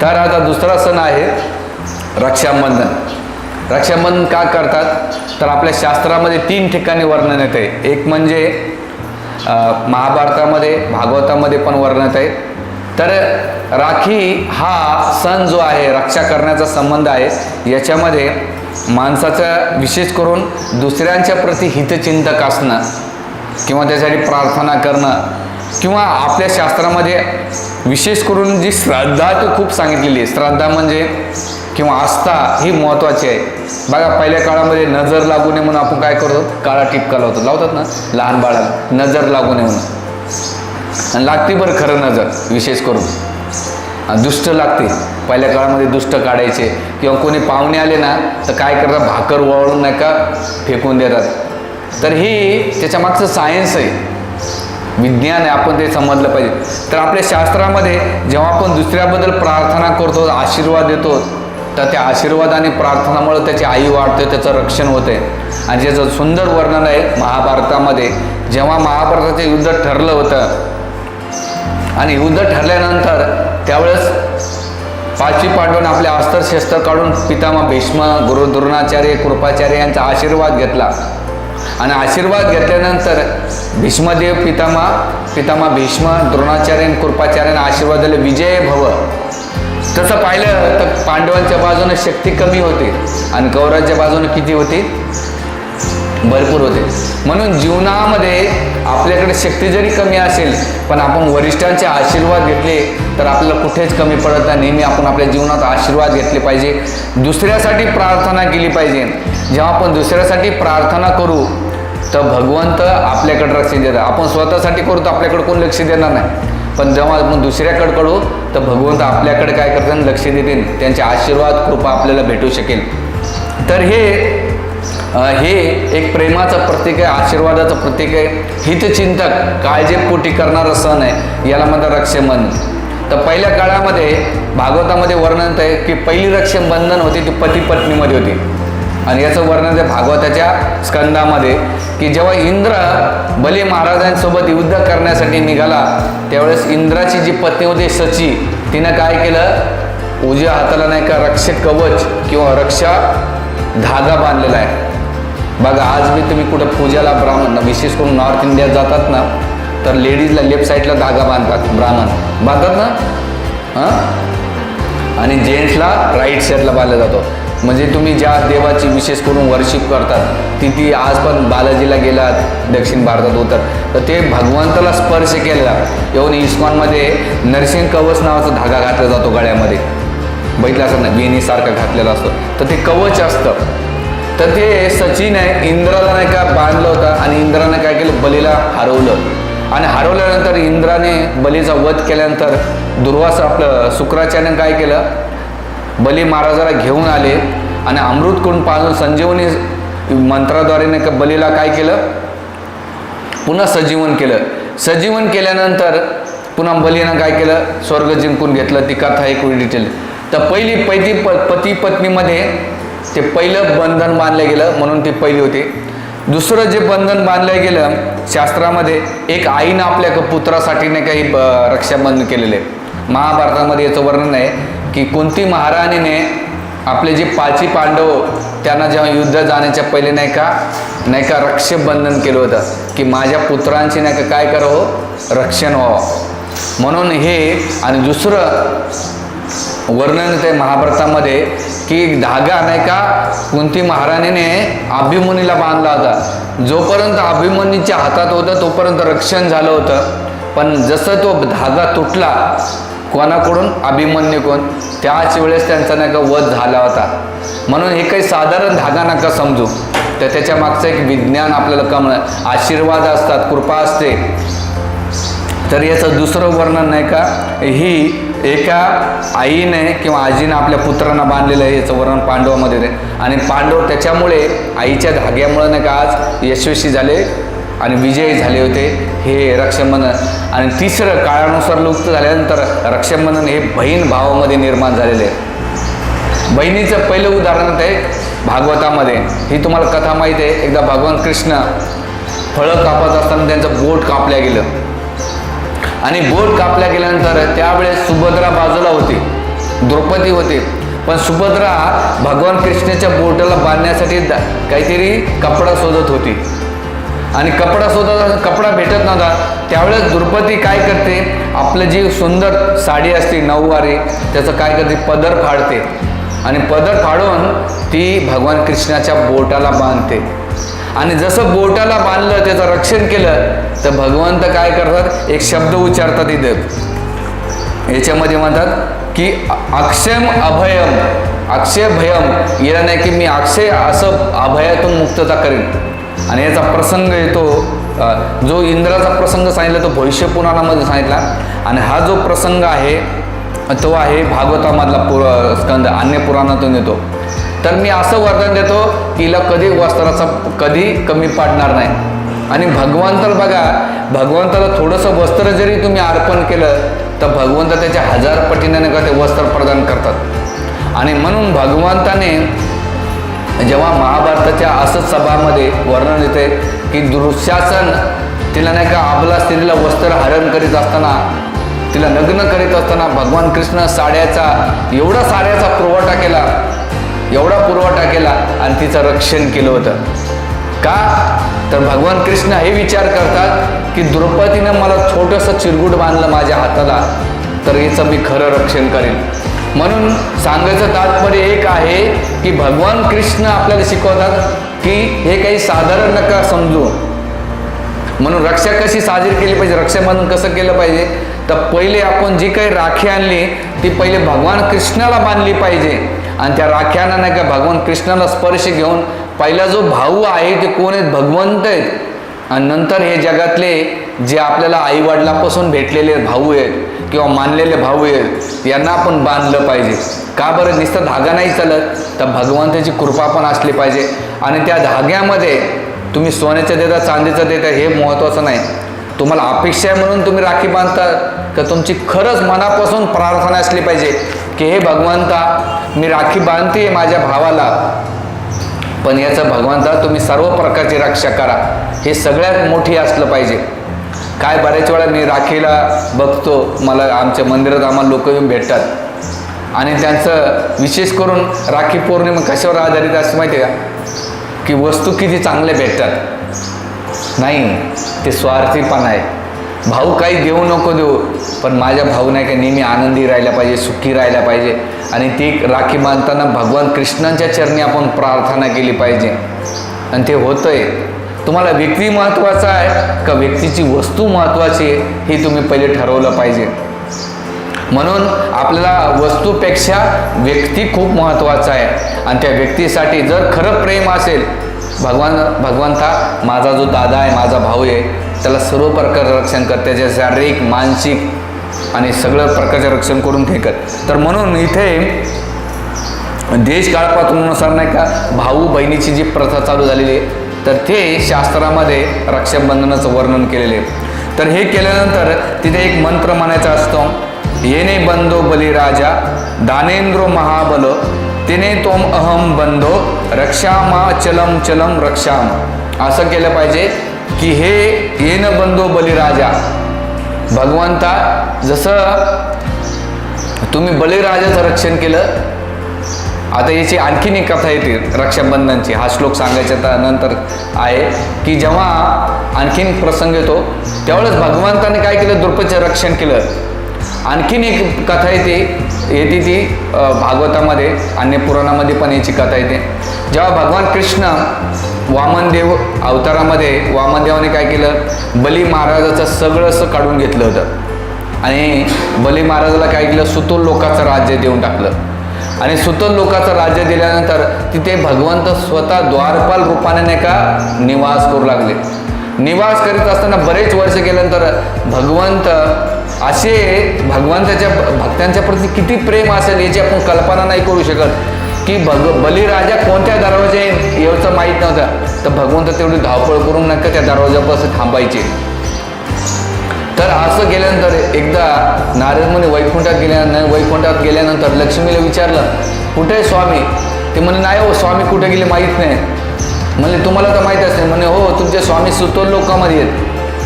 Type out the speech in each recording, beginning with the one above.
तर आता दुसरा सण आहे रक्षाबंधन. रक्षाबंधन का करतात? तर आपल्या शास्त्रामध्ये तीन ठिकाणी वर्णन येते एक म्हणजे महाभारतामध्ये भागवतामध्ये पण वर्णन आहे तर राखी हा सण जो आहे रक्षा करण्याचा संबंध आहे. याच्यामध्ये माणसाचा विशेष करून दुसऱ्यांच्या प्रती हितचिंतक असणं किंवा त्यासाठी प्रार्थना करणं किंवा आपल्या शास्त्रामध्ये विशेष करून जी श्रद्धा ती खूप सांगितलेली आहे. श्रद्धा म्हणजे किंवा आस्था ही महत्त्वाची आहे. बघा पहिल्या काळामध्ये नजर लागू नये म्हणून आपण काय करतो? काळा टिपका लावतो. लावतात ना? लहान बाळाला. नजर लागू नये म्हणून. आणि लागते बरं खरं नजर विशेष करून. दुष्ट लागते. पहिल्या काळामध्ये दुष्ट काढायचे. किंवा कोणी पाहुणे आले ना तर काय करतात? भाकर वळून नाही का फेकून देतात. तर ही त्याच्यामागचं सायन्स आहे. विज्ञान आहे आपण ते समजलं पाहिजे. तर आपल्या शास्त्रामध्ये जेव्हा आपण दुसऱ्याबद्दल प्रार्थना करतो आशीर्वाद देतो तर त्या आशीर्वाद आणि प्रार्थनामुळे त्याची आई वाढते त्याचं रक्षण होते. आणि ज्याचं सुंदर वर्णन आहे महाभारतामध्ये जेव्हा महाभारताचं युद्ध ठरलं होतं आणि युद्ध ठरल्यानंतर त्यावेळेस पाचवी पाठवून आपले अस्त्र शस्त्र काढून पितामा भीष्म गुरु द्रोणाचार्य कृपाचार्य यांचा आशीर्वाद घेतला. आणि आशीर्वाद घेतल्यानंतर भीष्मदेव पितामा पितामा भीष्म द्रोणाचार्य आणि कृपाचार्यांना आशीर्वाद दिले विजय भव. तसं पाहिलं तर पांडवांच्या बाजूने शक्ती कमी होती आणि कौरवाच्या बाजूने किती होती? भरपूर होते. म्हणून जीवनामध्ये आपल्याकडे शक्ती जरी कमी असेल पण आपण वरिष्ठांचे आशीर्वाद घेतले तर आपल्याला कुठेच कमी पडत नाही. नेहमी आपण आपल्या जीवनात आशीर्वाद घेतले पाहिजे. दुसऱ्यासाठी प्रार्थना केली पाहिजे. जेव्हा आपण दुसऱ्यासाठी प्रार्थना करू तर भगवंत आपल्याकडे लक्ष देतात. आपण स्वतःसाठी करू तर आपल्याकडे कोण लक्ष देणार नाही. पण जेव्हा आपण दुसऱ्याकडे करू तर भगवंत आपल्याकडे काय करतात? लक्ष देतील. त्यांचे आशीर्वाद कृपा आपल्याला भेटू शकेल. तर हे हे एक प्रेमाचं प्रतीक आहे आशीर्वादाचं प्रतीक आहे. हितचिंतक काळजीपोटी करणारा सण आहे याला म्हणतात रक्षाबंधन. तर पहिल्या काळामध्ये भागवतामध्ये वर्णन आहे की पहिली रक्षाबंधन होती ती पती पत्नीमध्ये होती. आणि याचं वर्णन आहे भागवताच्या स्कंदामध्ये की जेव्हा इंद्र बली महाराजांसोबत युद्ध करण्यासाठी निघाला त्यावेळेस इंद्राची जी पत्नी होती सची तिनं काय केलं? उजव्या हाताला नाही का रक्षक कवच किंवा रक्षा धागा बांधलेला आहे. बघा आज मी तुम्ही कुठं पूजाला ब्राह्मण विशेष करून नॉर्थ इंडियात जातात ना तर लेडीजला लेफ्ट साईडला धागा बांधतात ब्राह्मण. बांधतात ना? हां? आणि जेंट्सला राईट साईडला बांधला जातो. म्हणजे तुम्ही ज्या देवाची विशेष करून वर्शिप करतात ती ती आज पण बालाजीला गेलात दक्षिण भारतात उतर. तर ते भगवंताला स्पर्श केलेला. येऊन इस्कॉनमध्ये नरसिंह कवच नावाचा धागा घातला जातो गळ्यामध्ये. बघितलं असं ना वेणीसारखा घातलेला असतो. तर ते कवच असतं. तर ते सचिन आहे इंद्राला नाही का बांधलं होतं आणि इंद्राने काय केलं? बलीला हरवलं. आणि हरवल्यानंतर इंद्राने बलीचा वध केल्यानंतर दुर्वास आपलं शुक्राचार्यानं काय केलं? बली महाराजाला घेऊन आले आणि अमृत कुंड पाजून संजीवनी मंत्राद्वारे नाही का बलीला काय केलं? पुन्हा सजीवन केलं. सजीवन केल्यानंतर पुन्हा बलीनं काय केलं? स्वर्ग जिंकून घेतलं. ती कथा एक डिटेल तर पहिली पैती प पती पत्नीमध्ये ते पहिलं बंधन बांधलं गेलं म्हणून ती पहिली होती. दुसरं जे बंधन बांधलं गेलं शास्त्रामध्ये एक आईनं आपल्या पुत्रासाठी नाही काही ब- रक्षाबंधन केलेले महाभारतामध्ये याचं वर्णन आहे की कोणती महाराणीने आपले जे पाची पांडव त्यांना जेव्हा युद्ध जाण्याच्या पहिले नाही का नाही का रक्षाबंधन केलं होतं की माझ्या पुत्रांची नाही का काय करावं? रक्षण व्हावं. म्हणून हे आणि दुसरं वर्णन ते महाभारतामध्ये की धागा नाही का कुंती महाराणीने अभिमन्यूला बांधला होता. जोपर्यंत अभिमन्यूच्या हातात होतं तोपर्यंत रक्षण झालं होतं. पण जसं तो धागा तुटला कोणाकडून? अभिमन्यू कोण? त्याच वेळेस त्यांचा नाही का वध झाला होता. म्हणून हे काही साधारण धागा नका समजू. तर त्याच्या मागचं एक विज्ञान आपल्याला कमळ आशीर्वाद असतात कृपा असते. तर याचं दुसरं वर्णन नाही का ही एका आईने किंवा आजीने आपल्या पुत्रांना बांधलेलं आहे याचं वर्णन पांडवामध्ये आणि पांडव त्याच्यामुळे आईच्या धाग्यामुळे नाही का आज यशस्वी झाले आणि विजयी झाले होते. हे रक्षाबंधन आणि तिसरं काळानुसार लुप्त झाल्यानंतर रक्षाबंधन हे बहीण भावामध्ये निर्माण झालेले आहे. बहिणीचं पहिलं उदाहरण आहे भागवतामध्ये. ही तुम्हाला कथा माहीत आहे. एकदा भगवान कृष्ण फळं कापत असताना त्यांचं बोट कापल्या गेलं. आणि बोट कापल्या गेल्यानंतर त्यावेळेस सुभद्रा बाजूला होती. द्रौपदी होते. पण सुभद्रा भगवान कृष्णाच्या बोटाला बांधण्यासाठी द- काहीतरी कपडा शोधत होती. आणि कपडा शोधत कपडा भेटत नव्हता. त्यावेळेस द्रौपदी काय करते? आपलं जी सुंदर साडी असते नऊवारी त्याचं काय करते? पदर फाडते. आणि पदर फाडून ती भगवान कृष्णाच्या बोटाला बांधते. आणि जसं बोटाला बांधलं त्याचं रक्षण केलं तर भगवंत काय करतात? एक शब्द उच्चारतात इथे. याच्यामध्ये म्हणतात की अक्षम अभयम. अक्षय भयम याला नाही की मी अक्षय असं अभयातून मुक्तता करेन. आणि याचा प्रसंग येतो जो इंद्राचा प्रसंग सांगितला तो भविष्य पुराणामध्ये सांगितला. आणि हा जो प्रसंग आहे तो आहे भागवतामधला पुर स्कंद अन्य पुराणातून येतो. तर मी असं वरदान देतो की हिला कधी वस्त्राचा कधी कमी पाडणार नाही. आणि भगवंताला बघा भगवंताला थोडंसं वस्त्र जरी तुम्ही अर्पण केलं तर भगवंत त्याच्या हजार पटीने का ते वस्त्र प्रदान करतात. आणि म्हणून भगवंताने जेव्हा महाभारताच्या असंच सभामध्ये वर्णन येते की दुःशासन तिला नाही का आपला स्त्रीला वस्त्र हरण करीत असताना तिला लग्न करीत असताना भगवान कृष्ण साड्याचा एवढा साड्याचा पुरवठा केला एवढा पुरवठा केला आणि तिचं रक्षण केलं होतं. का? तर भगवान कृष्ण हे विचार करतात की द्रौपदीनं मला छोटंसं चिरगुट बांधलं माझ्या हाताला तर याचं मी खरं रक्षण करेन. म्हणून सांगायचं तात्पर्य एक आहे की भगवान कृष्ण आपल्याला शिकवतात की हे काही साधारण नका समजू. म्हणून रक्षा कशी साजरी केली पाहिजे रक्षाबंधन कसं केलं पाहिजे तर पहिले आपण जी काही राखी आणली ती पहिले भगवान कृष्णाला बांधली पाहिजे. आणि त्या राख्यांना नाही का भगवान कृष्णाला स्पर्श घेऊन पहिला जो भाऊ आहे ते कोण आहेत? भगवंत आहेत. आणि नंतर हे जगातले जे आपल्याला आईवडिलापासून भेटलेले भाऊ आहेत किंवा मानलेले भाऊ आहेत यांना आपण बांधलं पाहिजे. का बरं? नुसतं धागा नाही चालत तर भगवंताची कृपा पण असली पाहिजे. आणि त्या धाग्यामध्ये तुम्ही सोन्याचं देता चांदीचं देता हे महत्त्वाचं नाही. तुम्हाला अपेक्षा आहे म्हणून तुम्ही राखी बांधता तर तुमची खरंच मनापासून प्रार्थना असली पाहिजे. की हे भगवंता मी राखी बांधते माझ्या भावाला. पण याचं भगवंता तुम्ही सर्व प्रकारची रक्षा करा. हे सगळ्यात मोठी असलं पाहिजे. काय बऱ्याच वेळा मी राखीला बघतो मला आमच्या मंदिरात आम्हाला लोक येऊन भेटतात. आणि त्यांचं विशेष करून राखी पौर्णिमा कशावर आधारित असं माहिती आहे का? की वस्तू किती चांगल्या भेटतात. नाही ते स्वार्थीपणा आहे. भाऊ काही देऊ नको देऊ पण माझ्या भाऊ नाही का नेहमी आनंदी राहिला पाहिजे सुखी राहिला पाहिजे. आणि ती राखी बांधताना भगवान कृष्णांच्या चरणी आपण प्रार्थना केली पाहिजे. आणि ते होतंय. तुम्हाला व्यक्ती महत्त्वाचा आहे का व्यक्तीची वस्तू महत्त्वाची आहे हे तुम्ही पहिले ठरवलं पाहिजे. म्हणून आपल्याला वस्तूपेक्षा व्यक्ती खूप महत्त्वाचा आहे. आणि त्या व्यक्तीसाठी जर खरं प्रेम असेल भगवान भगवंता माझा जो दादा आहे माझा भाऊ आहे त्याला सर्व प्रकारचं रक्षण कर त्याचे शारीरिक मानसिक आणि सगळं प्रकारचं रक्षण करून फेकत. तर म्हणून इथे देश काळपात्रानुसार नाही का भाऊ बहिणीची जी प्रथा चालू झालेली आहे तर ते शास्त्रामध्ये रक्षाबंधनाचं वर्णन केलेले आहे. तर हे केल्यानंतर तिथे एक मंत्र म्हणायचा असतो येणे बंदो बलिराजा दानेंद्रो महाबल तिने तोम अहम बंदो रक्षामा चलम चलम रक्षाम. असं केलं पाहिजे. की हे येन बंदो बलिराजा. भगवंता जसं तुम्ही बलिराजाचं रक्षण केलं आता याची आणखीन एक कथा येते रक्षाबंधनची. हा श्लोक सांगायच्या नंतर आहे की जेव्हा आणखीन प्रसंग येतो त्यावेळेस भगवंताने काय केलं? द्रुपदचं रक्षण केलं. आणखीन एक कथा येते येते ती भागवतामध्ये अन्य पुराणामध्ये पण याची कथा येते. जेव्हा भगवान कृष्ण वामनदेव अवतारामध्ये वामनदेवाने काय केलं? बली महाराजाचं सगळं असं काढून घेतलं होतं. आणि बली महाराजाला काय केलं? सुतोल लोकाचं राज्य देऊन टाकलं. आणि सुतोल लोकाचं राज्य दिल्यानंतर तिथे भगवंत स्वतः द्वारपाल रूपाने नाही का निवास करू लागले. निवास करीत असताना बरेच वर्ष गेल्यानंतर भगवंत असे भगवंताच्या भक्तांच्या प्रती किती प्रेम असेल याची आपण कल्पना नाही करू शकत. की भग बलिराजा कोणत्या दरवाजा याचं माहीत नव्हतं. तर भगवंत तेवढी धावपळ करून नका त्या दरवाजापासून थांबायचे. तर असं गेल्यानंतर एकदा नारद मुनी वैकुंठात गेल्यानंतर वैकुंठात गेल्यानंतर लक्ष्मीला विचारलं कुठे आहे स्वामी? ते म्हणे नाही हो स्वामी कुठे गेले माहीत नाही. म्हणजे तुम्हाला तर माहीत असेल. म्हणे हो तुमचे स्वामी सुतोल लोकामध्ये आहेत.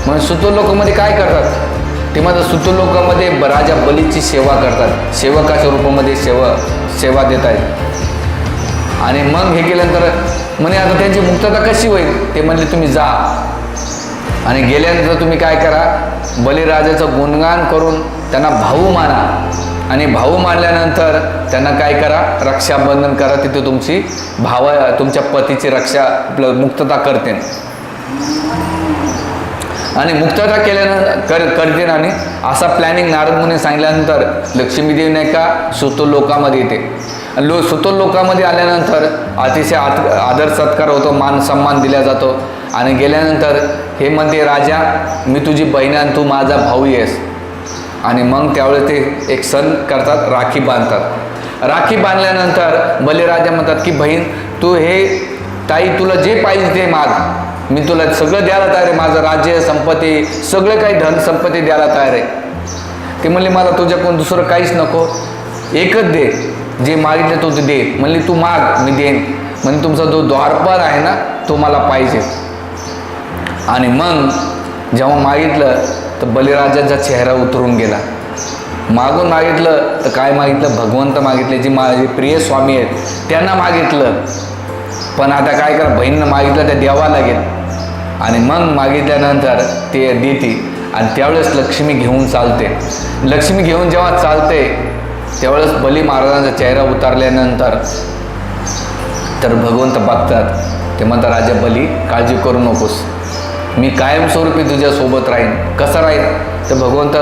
म्हणजे सुतोल लोकामध्ये काय करतात? ते माझं सुतलोकामध्ये ब- राजा बलीची सेवा करतात. सेवकाच्या रूपामध्ये सेवा सेवा देत आहेत. आणि मग हे केल्यानंतर म्हणे आता त्यांची मुक्तता कशी होईल? ते म्हणले तुम्ही जा. आणि गेल्यानंतर तुम्ही काय करा बलिराजाचं गुणगान करून त्यांना भाऊ माना. आणि भाऊ मानल्यानंतर त्यांना काय करा रक्षाबंधन करा तिथे तुमची भावा तुमच्या पतीची रक्षा मुक्तता करते आणि मुक्तता केल्यानं कर करते आणि असा प्लॅनिंग नारद मुनी सांगितल्यानंतर लक्ष्मीदेवी नाही का सुतो लोकामध्ये येते. लो सुतोल लोकामध्ये आल्यानंतर अतिशय आत आदर सत्कार होतो मान सन्मान दिला जातो. आणि गेल्यानंतर हे म्हणते राजा मी तुझी बहीण आणि तू माझा भाऊ आहेस आणि मग त्यावेळेस ते एक सण करतात राखी बांधतात. राखी बांधल्यानंतर बलिराजा म्हणतात की बहीण तू हे ताई तुला जे पाहिजे ते माग. मी तुला सगळं द्यायला तयार आहे. माझं राज्य संपत्ती सगळं काही धन संपत्ती द्यायला तयार आहे. ते म्हणले मला तुझ्याकडून दुसरं काहीच नको. एकच दे. जे मागितले तो तू दे. म्हणले तू माग मी देईन. म्हणजे तुमचा जो द्वारपाल आहे ना तो मला पाहिजे. आणि मग जेव्हा मागितलं तर बलिराजाचा चेहरा उतरून गेला. मागून मागितलं तर काय मागितलं? भगवंत मागितले जी माझे प्रिय स्वामी आहेत त्यांना मागितलं. पण आता काय करा बहिणीनं मागितलं त्या द्यावा लागेल. आणि मग मागितल्यानंतर ते देते आणि त्यावेळेस लक्ष्मी घेऊन चालते. लक्ष्मी घेऊन जेव्हा चालते त्यावेळेस बली महाराजांचा चेहरा उतारल्यानंतर तर भगवंत बघतात. ते म्हणतात राजा बली काळजी करू नकोस. मी कायमस्वरूपी तुझ्यासोबत राहीन. कसं राहीन? तर भगवंत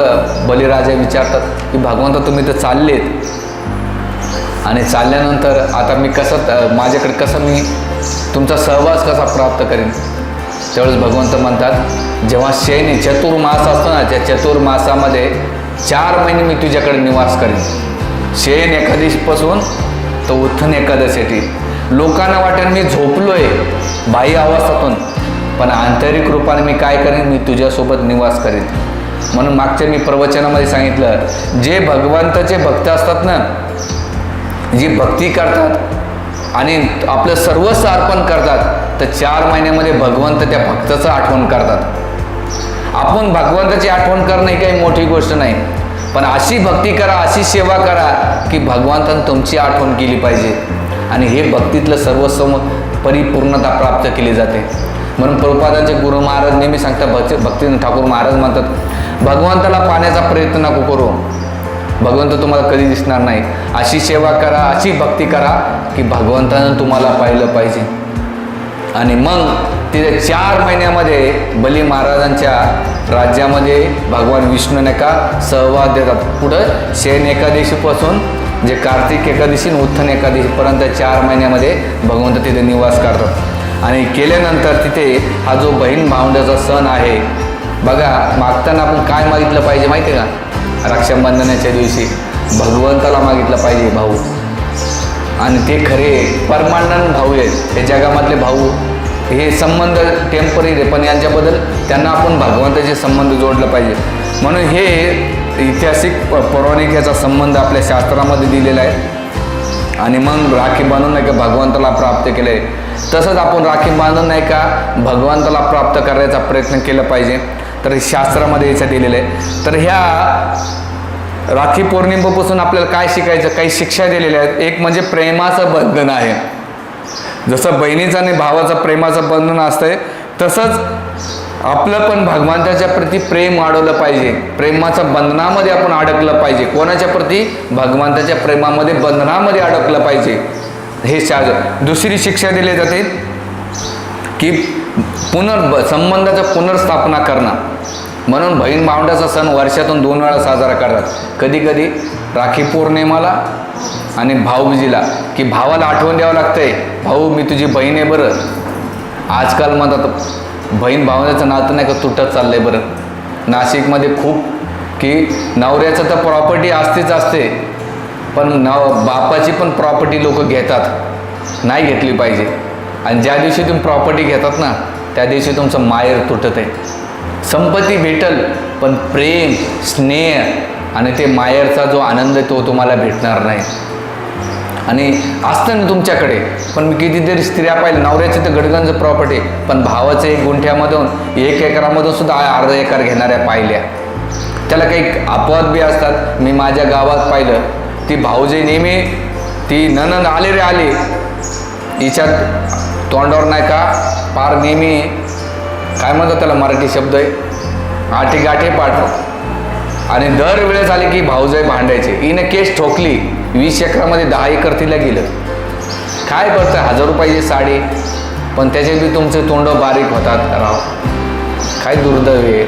बलिराजा विचारतात की भगवंत तुम्ही तर चाललेत? आणि चालल्यानंतर आता मी कसं माझ्याकडे कसं मी तुमचा सहवास कसा प्राप्त करेन? त्यावेळेस भगवंत म्हणतात जेव्हा शैनी चतुर्मास असतो ना त्या चतुर्मासामध्ये चार महिने मी तुझ्याकडे निवास करेन. शेण एकादशीपासून तर उत्थन एकादशीसाठी लोकांना वाटेल मी झोपलोय बाह्य अवस्थातून पण आंतरिक रूपाने मी काय करेन? मी तुझ्यासोबत निवास करेन. म्हणून मागच्या मी प्रवचनामध्ये सांगितलं जे भगवंताचे भक्त असतात ना जी भक्ती करतात आणि आपलं सर्वस्व अर्पण करतात तर चार महिन्यामध्ये भगवंत त्या भक्ताचं आठवण करतात. आपण भगवंताची आठवण करणं ही काही मोठी गोष्ट नाही. पण अशी भक्ती करा अशी सेवा करा की भगवंतानं तुमची आठवण केली पाहिजे. आणि हे भक्तीतलं सर्वस्व परिपूर्णता प्राप्त केली जाते. म्हणून प्रभुपादांचे गुरु महाराज नेहमी सांगतात भक्ती भक्ती ठाकूर महाराज म्हणतात भगवंताला पाहण्याचा प्रयत्न नको करू. भगवंत तुम्हाला कधी दिसणार नाही. अशी सेवा करा अशी भक्ती करा की भगवंतानं तुम्हाला पाहिलं पाहिजे. आणि मग तिथे चार महिन्यामध्ये बली महाराजांच्या राज्यामध्ये भगवान विष्णू का सहवास देतात. पुढं शयन एकादशीपासून जे कार्तिक एकादशी आणि उत्थन एकादशीपर्यंत चार महिन्यामध्ये भगवंत तिथे निवास करतात. आणि केल्यानंतर तिथे हा जो बहीण भावंडाचा सण आहे बघा मागताना आपण काय मागितलं पाहिजे माहिती आहे का? रक्षाबंधनाच्या दिवशी भगवंताला मागितलं पाहिजे भाऊ. आणि ते खरे परमानंद भाऊ आहेत. हे जगामधले भाऊ हे संबंध टेंपररी आहे पण यांच्याबद्दल त्यांना आपण भगवंताचे संबंध जोडलं पाहिजे. म्हणून हे ऐतिहासिक प- पौराणिक याचा संबंध आपल्या शास्त्रामध्ये दिलेला आहे. आणि मग राखी बांधून नाही का भगवंताला प्राप्त केलं आहे तसंच आपण राखी बांधून नाही का भगवंताला प्राप्त करायचा प्रयत्न केला पाहिजे. तर शास्त्रामध्ये याचं दिलेलं आहे. तर ह्या राखी पौर्णिमेपासून आपल्याला काय शिकायचं काही शिक्षा दिलेल्या आहेत. एक म्हणजे प्रेमाचं बंधन आहे. जसं बहिणीचं आणि भावाचं प्रेमाचं बंधन असतंय तसंच आपलं पण भगवंताच्या प्रती प्रेम वाढवलं पाहिजे. प्रेमाचं बंधनामध्ये आपण अडकलं पाहिजे. कोणाच्या प्रती? भगवंताच्या प्रेमामध्ये बंधनामध्ये अडकलं पाहिजे. हे शा दुसरी शिक्षा दिली जाते की पुनर् संबंधाचं पुनर्स्थापना करणं. म्हणून बहीण भावंडाचा सण वर्षातून दोन वेळा साजरा करतात. कधी कधी राखी पौर्णिमाला आणि भाऊबीजीला की भावाला आठवण द्यावं लागतंय भाऊ मी तुझी बहीण आहे बरं. आजकाल म्हणतात बहीण भावण्याचं नातं नाही का तुटत चाललं आहे बरं. नाशिकमध्ये खूप की नवऱ्याचं तर प्रॉपर्टी असतेच असते पण नव बापाची पण प्रॉपर्टी लोक घेतात. नाही घेतली पाहिजे. आणि ज्या दिवशी तुम्ही प्रॉपर्टी घेतात ना त्या दिवशी तुमचं मायर तुटत आहे. संपत्ती भेटल पण प्रेम स्नेह आणि ते मायरचा जो आनंद आहे तो तुम्हाला भेटणार नाही. आणि असतं ना तुमच्याकडे. पण मी कितीतरी स्त्रिया पाहिलं नवऱ्याचे तर गडगंज प्रॉपर्टी पण भावाचं एक गुंठ्यामधून एक एकरामधून सुद्धा अर्धा एकर घेणाऱ्या पाहिल्या. त्याला काही अपवाद बी असतात. मी माझ्या गावात पाहिलं ती भाऊजी नेहमी ती ननंद आले रे आली. हिच्यात तोंडावर नाही का पार नेहमी काय म्हणतात त्याला मराठी शब्द आहे आठी गाठी पाठव आणि दर वेळेस आले की भाऊजाई भांडायचे. हिनं केस ठोकली. वीस एकरामध्ये दहा एकर तिला गेलं. काय करतं हजार रुपयाची साडी. पण त्याचे बी तुमचे तोंड बारीक होतात राव. काय दुर्दैव आहे.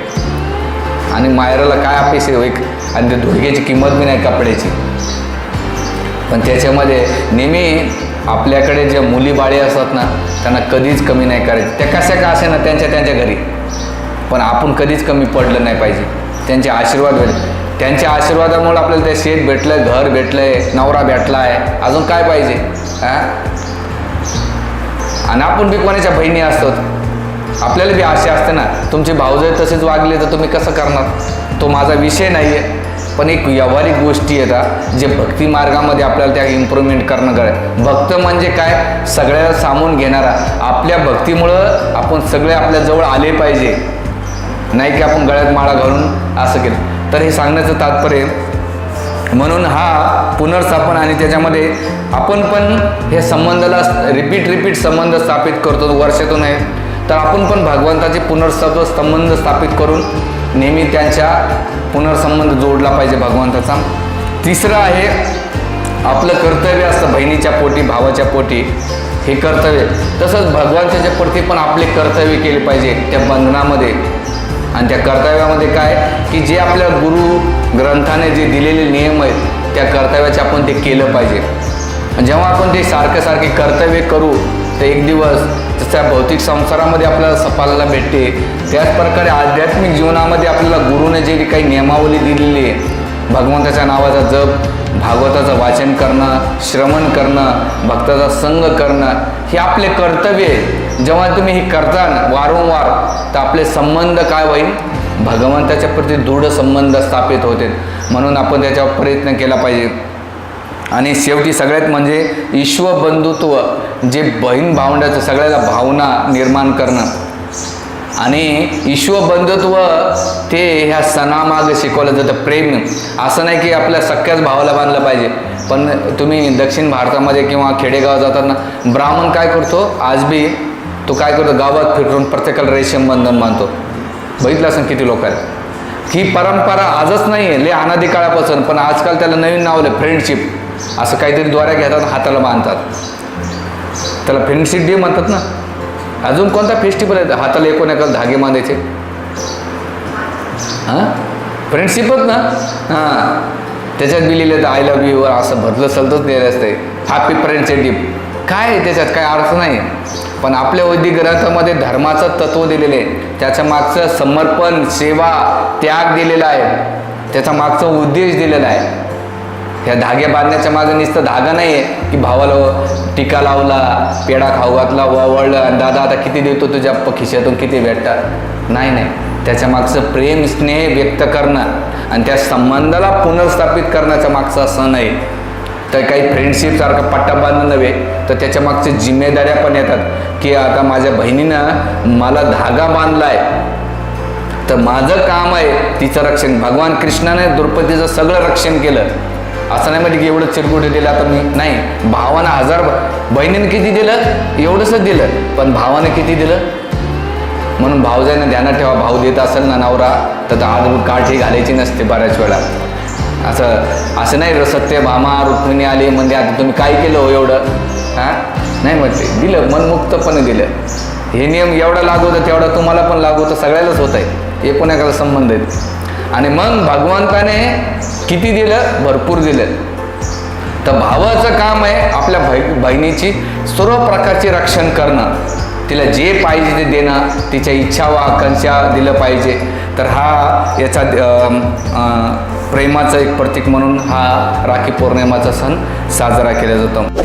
आणि मायराला काय अपेक्षा आहे? एक आणि ते धुडक्याची किंमत बी नाही कपड्याची. पण त्याच्यामध्ये नेहमी आपल्याकडे ज्या मुली बाळे असतात ना त्यांना कधीच कमी नाही करायचे. त्या कशा का असे ना त्यांच्या त्यांच्या घरी. पण आपण कधीच कमी पडलं नाही पाहिजे. त्यांचे आशीर्वाद भेटले त्यांच्या आशीर्वादामुळे आपल्याला ते शेत भेटलं घर भेटलंय नवरा भेटला आहे अजून काय पाहिजे? हां? आणि आपण बी कोणाच्या बहिणी असतो? आपल्याला बी आशा असते ना तुमचे भाऊजय तसेच वागले तर तुम्ही कसं करणार? तो माझा विषय नाही आहे पण एक व्यावहारिक गोष्टी येतात जे भक्ती मार्गामध्ये आपल्याला त्या इम्प्रूव्हमेंट करणं गरज भक्त म्हणजे काय? सगळ्याला सामून घेणारा. आपल्या भक्तीमुळं आपण सगळे आपल्याजवळ आले पाहिजे. नाही की आपण गळ्यात माळा घालून असं केलं. तर हे सांगण्याचं तात्पर्य म्हणून हा पुनर्स्थापन आणि त्याच्यामध्ये आपण पण हे संबंधाला रिपीट रिपीट संबंध स्थापित करतो वर्षातून आहे तर आपण पण भगवंताचे पुनर्स्थाप संबंध स्थापित करून नेहमी त्यांच्या पुनर्संबंध जोडला पाहिजे भगवंताचा. तिसरं आहे आपलं कर्तव्य असतं बहिणीच्या पोटी भावाच्या पोटी. हे कर्तव्य. तसंच भगवंताच्या प्रती पण आपले कर्तव्य केले पाहिजे त्या बंधनामध्ये. आणि त्या कर्तव्यामध्ये काय? की जे आपल्या गुरु ग्रंथाने जे दिलेले नियम आहेत त्या कर्तव्याचे आपण ते केलं पाहिजे. जेव्हा आपण ते सारखं सारखे कर्तव्य करू तर एक दिवस जसं भौतिक संसारामध्ये आपल्याला सफाला भेटते त्याच प्रकारे आध्यात्मिक जीवनामध्ये आपल्याला गुरुने जे काही नियमावली दिलेली आहे भगवंताच्या नावाचा जप भागवताचं वाचन करणं श्रवण करणं भक्ताचा संग करणं हे आपले कर्तव्य आहे. जेव्हा तुम्ही हे करता वारंवार तर आपले संबंध काय होईल भगवंताच्या प्रती दृढ संबंध स्थापित होते म्हणून आपण त्याच्यावर प्रयत्न केला पाहिजे. आणि शेवटी सगळ्यात म्हणजे ईश्वबंधुत्व जे बहीण भावंडाचं सगळ्याला भावना निर्माण करणं. आणि ईश्वबंधुत्व ते ह्या सणामाग शिकवलं जातं. प्रेम. असं नाही की आपल्या सख्याच भावाला बांधलं पाहिजे. पण तुम्ही दक्षिण भारतामध्ये किंवा खेडेगाव जाताना ब्राह्मण काय करतो? आज बी तो काय करतो? गावात फिरून प्रत्येकाला रेशीम बंधन मानतो. बघितलं असं किती लोक आहेत. ही परंपरा आजच नाही आहे ले अनादी काळापासून पण आजकाल त्याला नवीन नाव आलं फ्रेंडशिप असं काहीतरी द्वारे घेतात हाताला बांधतात. त्याला फ्रेंडशिप डे म्हणतात ना. अजून कोणता फेस्टिवल आहे? हाताला एकूण एकाला धागे बांधायचे. हां? फ्रेंडशिपच ना? हां. त्याच्यात बी लिहिलं आय लव्ह यू असं भरलं सलतच लिहिलं असते हॅपी फ्रेंडशिप काय आहे त्याच्यात? काय अर्थ नाही पण आपल्या वैदिक ग्रंथामध्ये धर्माचं तत्व दिलेलं आहे. त्याच्या मागचं समर्पण सेवा त्याग दिलेला आहे. त्याचा मागचा उद्देश दिलेला आहे. ह्या धागे बांधण्याच्या मागं नुसतं धागा नाही आहे की भावाला टीका लावला पेढा खाऊ घातला वळलं आणि दादा आता किती देतो तुझ्या खिशातून किती भेटतात? नाही नाही. त्याच्या मागचं प्रेम स्नेह व्यक्त करणं आणि त्या संबंधाला पुनर्स्थापित करण्याच्या मागचा सण आहे तर काही फ्रेंडशिपसारखं पट्टा बांधणं नव्हे तर त्याच्या मागच्या जिम्मेदाऱ्या पण येतात की आता माझ्या बहिणीनं मला धागा बांधला आहे तर माझं काम आहे तिचं रक्षण. भगवान कृष्णाने द्रौपदीचं सगळं रक्षण केलं. असं नाही म्हणजे की एवढं चिरकुटे दिलं आता मी. नाही भावानं हजार बहिणीने किती दिलं? एवढंच दिलं. पण भावानं किती दिलं? म्हणून भावजाईनं ध्यानात ठेवा भाऊ देत असेल ना नवरा तर आज काठी घालायची नसते बऱ्याच वेळा. असं असं नाही र सत्य भामा रुक्मिणी आली म्हणजे आता तुम्ही काय केलं हो एवढं? हां? नाही म्हणते. दिलं मनमुक्तपणे दिलं. हे नियम एवढा लागू होतं तेवढा तुम्हाला पण लागू होतं सगळ्यालाच होत आहे. एकूण एकाला संबंध आहेत? आणि मग भगवंताने किती दिलं? भरपूर दिलं. तर भावाचं काम आहे आपल्या भाई बहिणीची सर्व प्रकारचे रक्षण करणं. तिला जे पाहिजे ते देणं तिच्या इच्छा व आकांक्षा दिलं पाहिजे. तर हा याचा प्रेमाचं एक प्रतीक म्हणून हा राखी पौर्णिमाचा सण साजरा केला जातो.